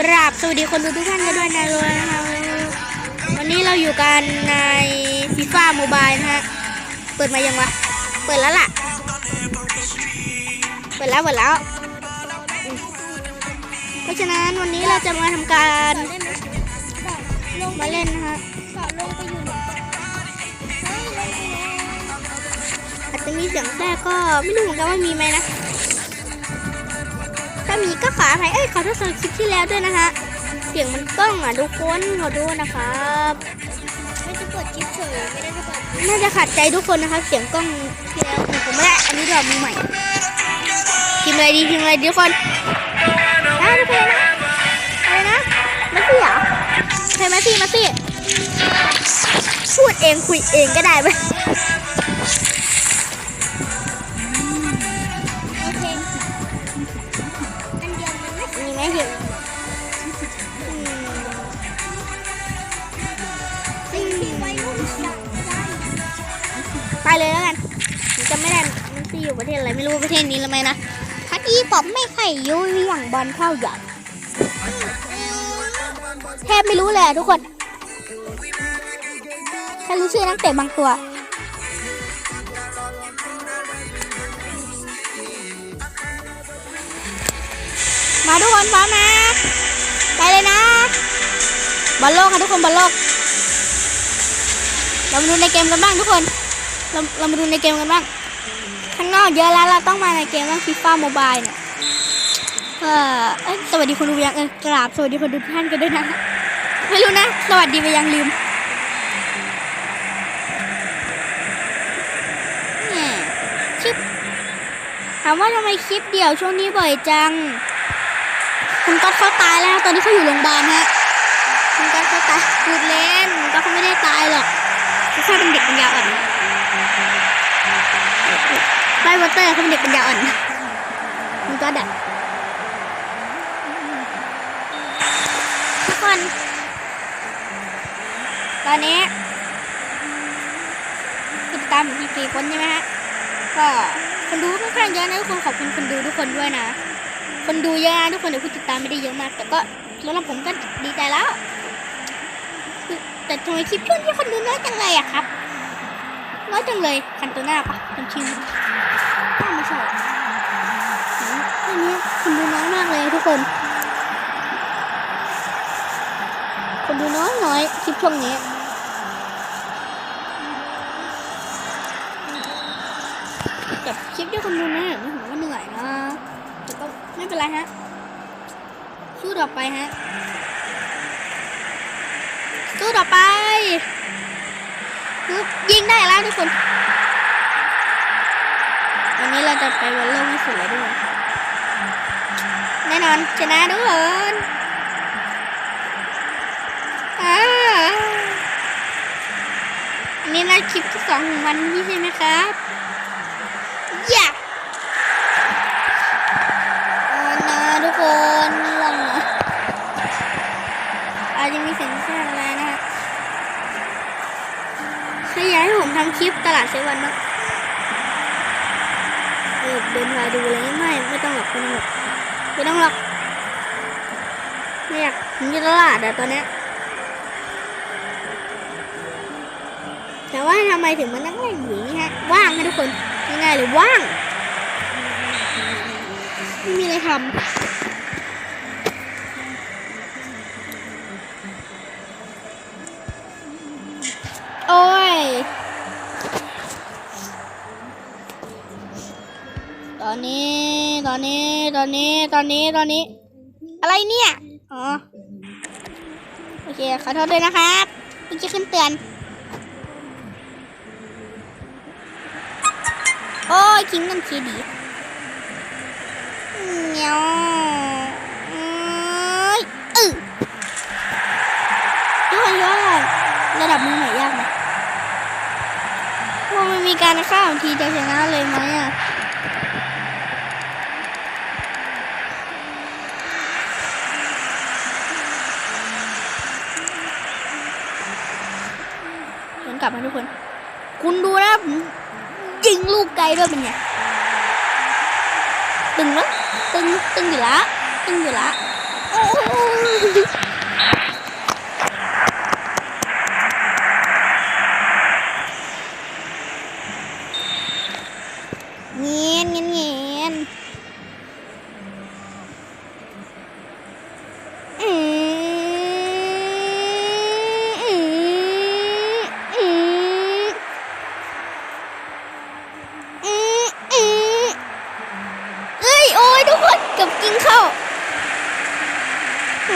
กราบสวัสดีคนดูทุกท่านกันด้วยนะเลยนะคะวันนี้เราอยู่กันในฟีฟ่าโมบายนะฮะ เปิดมายังวะ เปิดแล้วล่ะ เปิดแล้วเปิดแล้ว เพราะฉะนั้นวันนี้เราจะมาทำการ มาเล่นนะฮะอาจจะมีเสียงแทรกก็ไม่รู้เหมือนกันว่ามีไหมนะ ถ้ามีก็ขออภัยเอ้ยขอโทษสำหรับคลิปที่แล้วด้วยนะฮะเสียงมันกล้องอะทุกคนขอโทษนะครับไม่ได้เปิดคลิปเฉยไม่ได้จะเปิดน่าจะขัดใจทุกคนนะครับเสียงกล้องที่แล้วผมไม่ได้อันนี้เรามือใหม่พิมพ์อะไรดีพิมพ์อะไรดีทุกคนได้ทุกคนนะอะไรนะมาซี่เหรอใครมาซี่มาซี่พูดเองคุยเองก็ได้ไหม มันซี่อยู่ประเทศอะไรไม่รู้ประเทศนี้หรือไม่นะพักอีผมไม่ไข่ยุยอย่างบอลเข้าใหญ่แทบไม่รู้เลยอะทุกคนแค่รู้ชื่อนักเตะบางตัวมาทุกคนพร้อมนะไปเลยนะบอลโลกค่ะทุกคนบอลโลก เรามาดูในเกมกันบ้างทุกคน เราเรามาดูในเกมกันบ้าง ข้างนอกเยอะแล้วเราต้องมาในเกมว่าฟีฟ่าโมบายเนี่ยเออสวัสดีคนดูยังเออกราบสวัสดีคนดูท่านกันด้วยนะไม่รู้นะ สวัสดีไปยังลืมแง่คลิปถามว่าทำไมคลิปเดี่ยวช่วงนี้บ่อยจัง คุณก๊อตเขาตายแล้ว ตอนนี้เขาอยู่โรงพยาบาลฮะคุณก๊อตเขาตายพูดเล่นคุณก๊อตเขาไม่ได้ตายหรอกเขาแค่เป็นเด็กปัญญาอ่อน ไลวอเตอร์เขาเป็นเด็กปัญญาอ่อนคุณก๊อตอะทุกคน ตอนนี้ติดตามอยู่ที่สี่คนใช่ไหมฮะ ก็คนดูค่อนข้างเยอะนะทุกคนขอบคุณคนดูทุกคนด้วยนะ คนดูเยอะนะทุกคนเดี๋ยวผู้ติดตามไม่ได้เยอะมาก แต่ก็สำหรับผมก็ดีใจแล้ว แต่ทำไมคลิปช่วงนี้คนดูน้อยจังเลยอะครับน้อยจังเลยคันตัวหน้าปะคันชิวน่า ไม่ใช่อันนี้คนดูน้อยมากเลยทุกคน คนดูน้อยน้อยคลิปช่วงนี้กับคลิปที่คนดูนะผมว่เหนื่อยนะแต่ก็ไม่เป็นไรฮะสู้ต่อไปฮะสู้ต่อไปยิงได้แล้วทุกคน วันนี้เราจะไปวันโลกให้สุดเลยด้วยแน่นอนชนะทุกคนอันนี้นะคลิปที่สองของวันนี้ใช่ไหมครับอยาเอานะทุกคนลองนะอาจจะมีเสียงแทรกอะไรนะฮะใครอยากให้ผมทำคลิปตลาดเซวันบ้าง เดินมาดูอะไรไม่ไม่ต้องหรอกไม่ต้องหรอกไม่ต้องหรอกไม่อยากผมจะตลาดอะตอนเนี้ยแต่ว่าทำไมถึงมานั่งเล่นอยู่นี่ฮะว่างให้ทุกคนง่ายๆเลยว่างไม่มีอะไรทำโอ้ย อนนี้ ตอนนี้ ตอนนี้ ตอนนี้ ตอนนี้ อะไรเนี่ย อ๋อ โอเค ขอโทษด้วยนะครับเมื่อกี้ขึ้นเตือน โอ้ยคิงกันคีดีเงี้ยวเอ้ยเอยอดยอดระดับมือใหม่ยากไหมว่ามันมีการฆ่าบางทีจะชนะเลยไหมอะ กลับมาทุกคน คุณดูนะผมยิงลูกไกลด้วยเป็นไงตึงแล้ตึงตึงอยู่ละตึงอยู่ละโอ้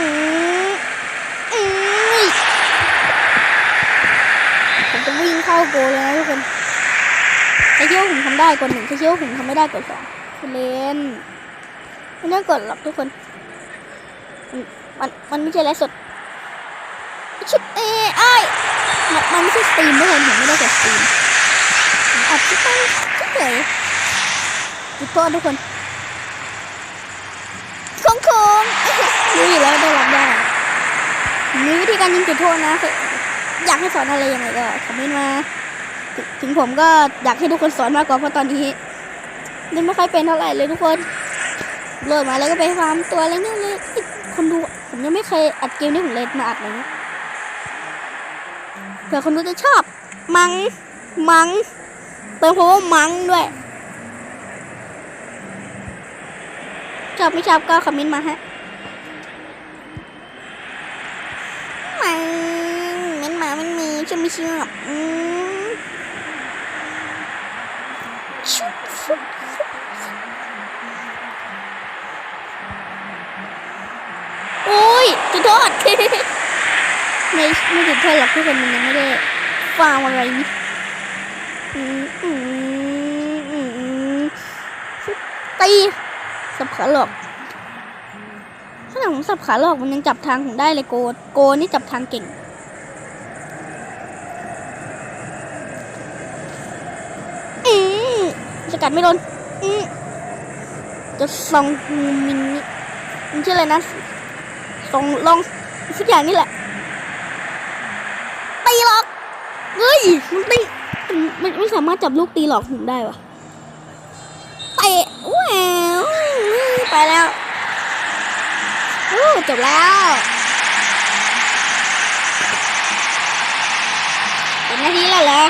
มอืมผมจะวิ่งเข้าโกลเลยนะทุกคนใคิดว่าผมทำได้กดหนึ่งใครคิดว่าผมทำไม่ได้กดสองเล่นไม่ต้องกดหรอกทุกคน มันมันไม่ใช่ไลฟ์สดชิบเอ้ยอ้ายมันมันไม่ใช่สตรีมทุกคนผมไม่ได้กดสตรีมอัดคลิปไปเฉยจุดโทษทุกคนคงคงรู้อยู่แล้วได้รับได้มีวิธีการยิงจุดโทษนะ อยากให้สอนอะไรยังไงก็คอมเมนต์มา ถึงผมก็อยากให้ทุกคนสอนมากกว่าเพราะตอนนี้เล่นไม่ค่อยเป็นเท่าไหร่เลยทุกคนโหลดมาแล้วก็ไปฟาร์มตัวอะไรเนี่ยเลยคนดูผมยังไม่เคยอัดเกมที่ผมเล่นมาอัดเลยเผื่อคนดูจะชอบ มังมังเติมคำว่ามังด้วยชอบไม่ชอบก็คอมเมนต์มาฮะมังเม้นมามันมีชอบไม่ชอบอืมชุบชุบชุบ โอ้ยจุดโทษ ไม่ไม่จุดโทษหรอกทุกคนมันยังไม่ได้ฟาร์มอะไรนี่ตีสับขาหลอกขนาดผมสับขาหลอกมันยังจับทางผมได้เลยโกโกนี่จับทางเก่ง อืมส กัดไม่โดนจะส่องมินนี่มันชื่ออะไรนะส่งลองสักอย่างนี่แหละตีหลอกเฮ้ยมันตีมันไม่สามารถจับลูกตีหลอกผมได้วะเตะว้าวไปแล้วจบแล้วเป็นนาทีแล้วเหรอ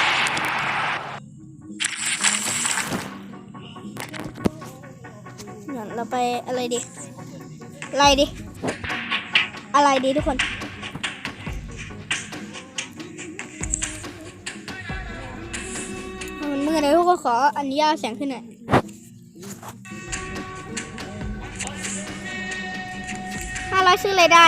้นเราไปอะไรดี อะไรดี อะไรดีทุกคนมันมืดเลยทุกคนขออนุญาตแสงขึ้นหน่อยห้าร้อยชื่ออะไรได้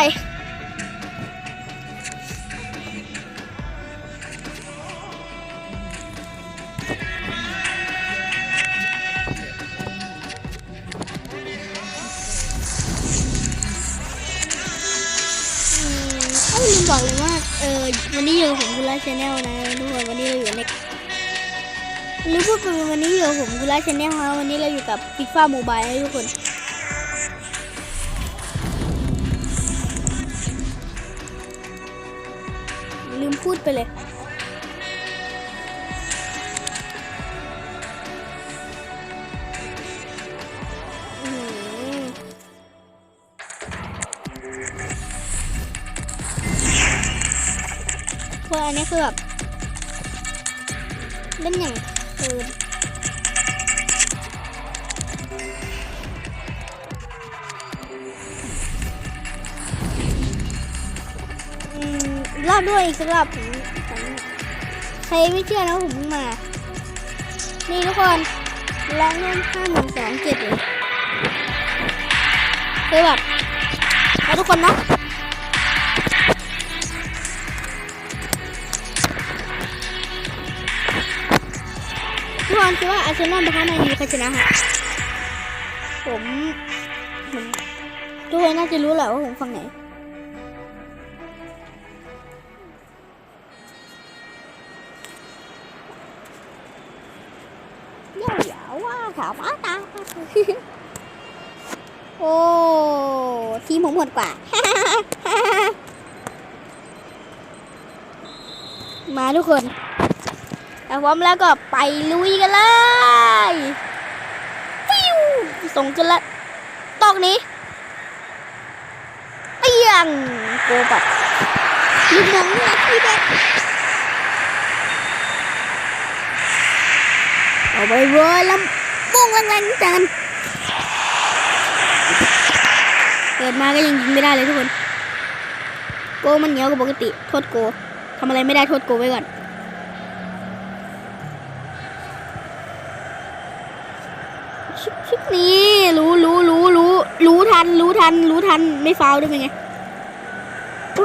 บอกเลยว่า เออวันนี้อยู่ผมกุลาชาแนลนะทุกคนวันนี้เราอยู่ในหรือพูดไปวันนี้อยู่ผมกุลาชาแนลนะวันนี้เราอยู่กับฟีฟ่าโมบายนะทุกคนลืมพูดไปเลย เพราะอันนี้คือแบบเล่นอย่างคืออืมรอบด้วยอีกสักรอบผมใครไม่เชื่อนะผมมา นี่ทุกคนแรงเล่นห้าหนึ่งสองเจ็ดเลยคือแบบเอาทุกคนเนาะ ทุกคนคิดว่าอาร์เซนอลประธานแมนยูใครชนะฮะผมผมทุกคนน่าจะรู้แหละว่าผมฟังไหนเดี๋ยวเดี๋ยวว่าถามว่าตาโอ้ทีมผมหมดกว่า มาทุกคนถ้า พร้อมแล้วก็ไปลุยกันเลยฟิวส่งกันละตอกนี้เตียงโกบัดลูกน้องพี่เด็กเอาไปเวอร์ล้วมุ่งแรงๆจันเกิดมาก็ยังยิงไม่ได้เลยทุกคน โกมันเหนียวกว่าปกติ โทษโกทำอะไรไม่ได้โทษโกไว้ก่อน ชิบชิบ นี่รู้รู้รู้รู้รู้ทัน รู้ทัน รู้ทันไม่ฟาวได้เป็นไง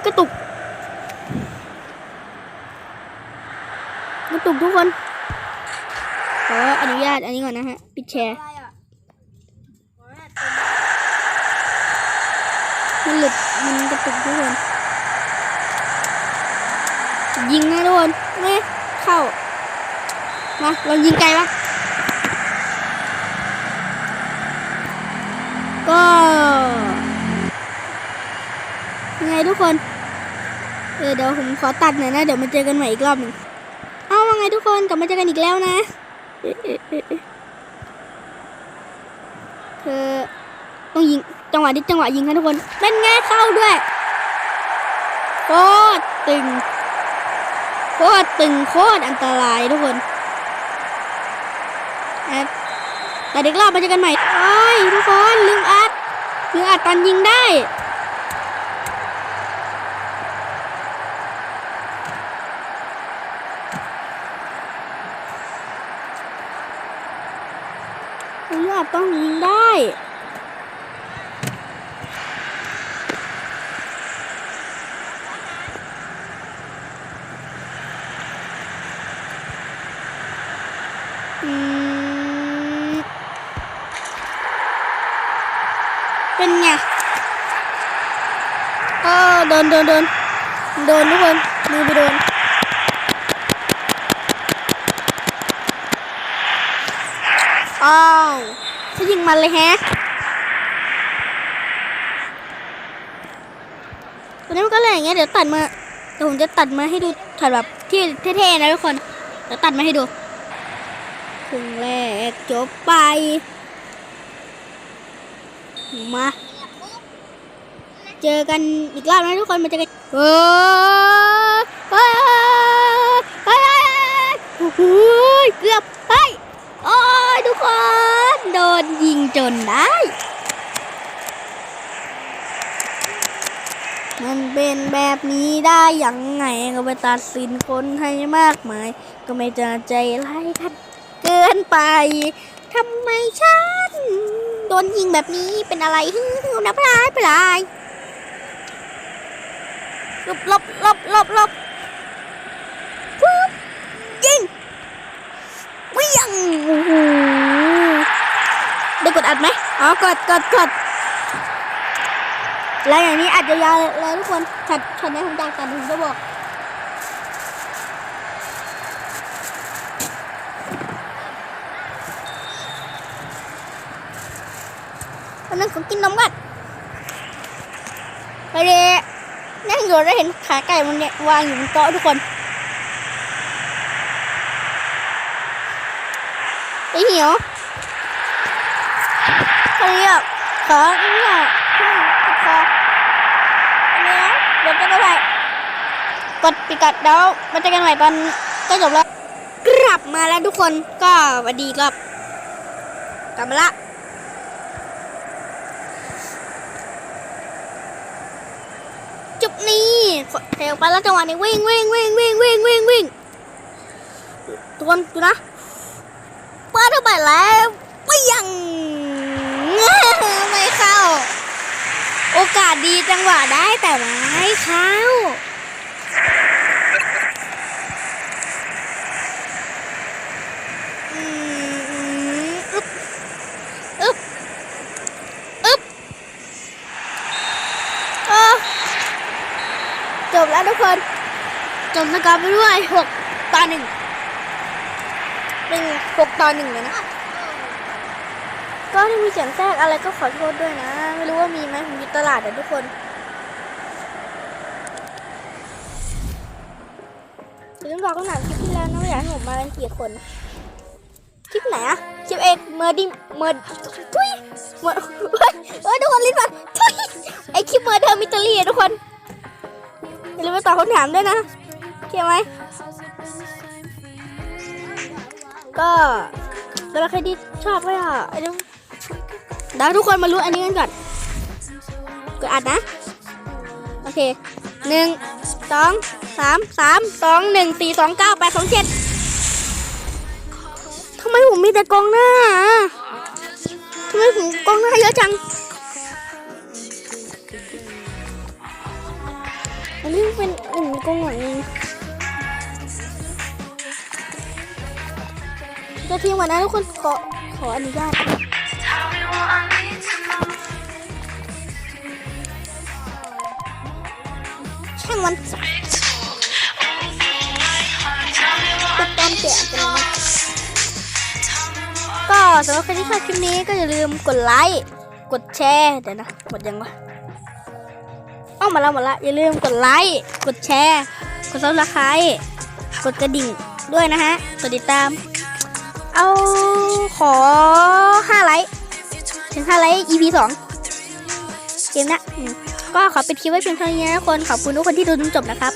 ยกระตุกกระตุกทุกคนขออนุญาตอันนี้ก่อนนะฮะ ปิดแชร์มมันหลุดมันกระตุกทุกคน ยิงนะทุกคนไม่เข้า มาเรายิงไกลปะ ก็ยังไงทุกคนเออเดี๋ยวผมขอตัดหน่อยนะเดี๋ยวมาเจอกันใหม่อีกรอบหนึ่งเอาว่าไงทุกคนกลับมาเจอกันอีกแล้วนะเอ๊ะเอ๊ะเอ๊ะเอ๊ะเธอต้องยิงจังหวะนี้จังหวะยิงค่ะทุกคนเป็นไงเข้าด้วยโคตรตึงโคตรตึงโคตรอันตรายทุกคนแต่เด็กรอบมาเจอกันใหม่ โอ้ยทุกคนลืมอัดลืมอัดตอนยิงได้ ลืมอัดต้องยิงได้ อืมเป็นไงเออโด นโดนโดนโดนทุกคนมือไปโดนอ้าวจะยิงมันเลยแฮะตอนนี้มันก็เลยอย่างเงี้ยเดี๋ยวตัดมาเดี๋ยวผมจะตัดมาให้ดูถ่ายแบบที่เท่ๆนะทุกคนเดี๋ยวตัดมาให้ดูครึ่งแรกจบไป มา เจอกันอีกรอบนะทุกคนมาเจอกันเฮ้ยเฮ้ยเฮ้ยเฮ้ยเกือบเฮ้ยโอ้ยทุกคนโดนยิงจนได้ มันเป็นแบบนี้ได้ยังไงก็ไปตัดสินคนให้มากมาย ก็ไม่จะใจร้ายกันเกินไปทำไมฉันโดนยิงแบบนี้เป็นอะไรฮึ่มน้ำลายไปลาย ลบลบลบลบลบปุ๊บยิงเวิ่งโอ้โหได้กดอัดไหมอ๋อกดกดกดแล้วอย่างนี้อาจจะยาวเลยทุกคนช็อตช็อตนี้ผมจากกันผมจะบอกวันนั้นผมกินนมกันไปเลย นั่งอยู่ได้วเห็นขาไก่มันเนี่ยวางอยู่บนโต๊ะทุกคนไอเหียวคนนี้อะขอเนี่ยขึ้นติดคออันนี้นะเดี๋ยวจะไปถ่ายกดปิดกัดเดี๋ยวมาเจอกันใหม่ตอนใกล้จบแล้ว กลับมาแล้วทุกคนก็สวัสดีครับกลับมาละ จุด นี่เทลไปแล้วจังหวะนี้วิ่งวิ่งวิ่งวิ่งวิ่งวิ่งวิ่งทุกคนดูนะเปิดเข้าไปแล้วไปยังไม่เข้า โอกาสดีจังหวะได้แต่ไม่เข้าอืมอึ๊บอึ๊บอึ๊บเออ จบแล้วทุกคน จบสกอร์ไปด้วยหกต่อหนึ่งเป็นหกต่อหนึ่งเลยนะ ก็ที่มีเสียงแทรกอะไรก็ขอโทษด้วยนะ ไม่รู้ว่ามีไหมผมอยู่ตลาดอะทุกคนอย่าลืมบอกคำถามคลิปที่แล้วนะว่าอยากให้ผมมากันกี่คนคลิปไหนอะคลิปเอกเมอร์ดิเมอร์ทุยเมอร์เฮ้ยทุกคนลิ้นพันทุยไอคลิปเมอร์เดอร์มิตอรี่ทุกคนอย่าลืมไปตอบคำถามด้วยนะ โอเคไหม ก็สำหรับใครที่ชอบก็อย่าเดี๋ยวเดี๋ยวทุกคนมารู้อันนี้กันก่อนกดอัดนะ โอเคหนึ่งสองสามสามสองหนึ่งสี่สองเก้าแปดสองเจ็ดทำไมผมมีแต่กองหน้าทำไมผมกองหน้าเยอะจัง อันนี้เป็นอื่นกองหลัง จะทิ้งไว้นะทุกคนขอขออนุญาตช่างมันติดตามเสียกันนะก็สำหรับใครที่ชอบคลิปนี้ก็อย่าลืมกดไลค์ กดแชร์ เดี๋ยวนะหมดยังวะเอามาแล้วหมดละ อย่าลืมกดไลค์ กดแชร์ กดซับสไครต์กดกระดิ่งด้วยนะฮะ กดติดตาม เอาขอห้าไลค์ถึงห้าไลค์ EP สองเกมนะก็ขอปิดคลิปไว้เพียงเท่านี้นะทุกคนขอบคุณทุกคนที่ดูจนจบนะครับ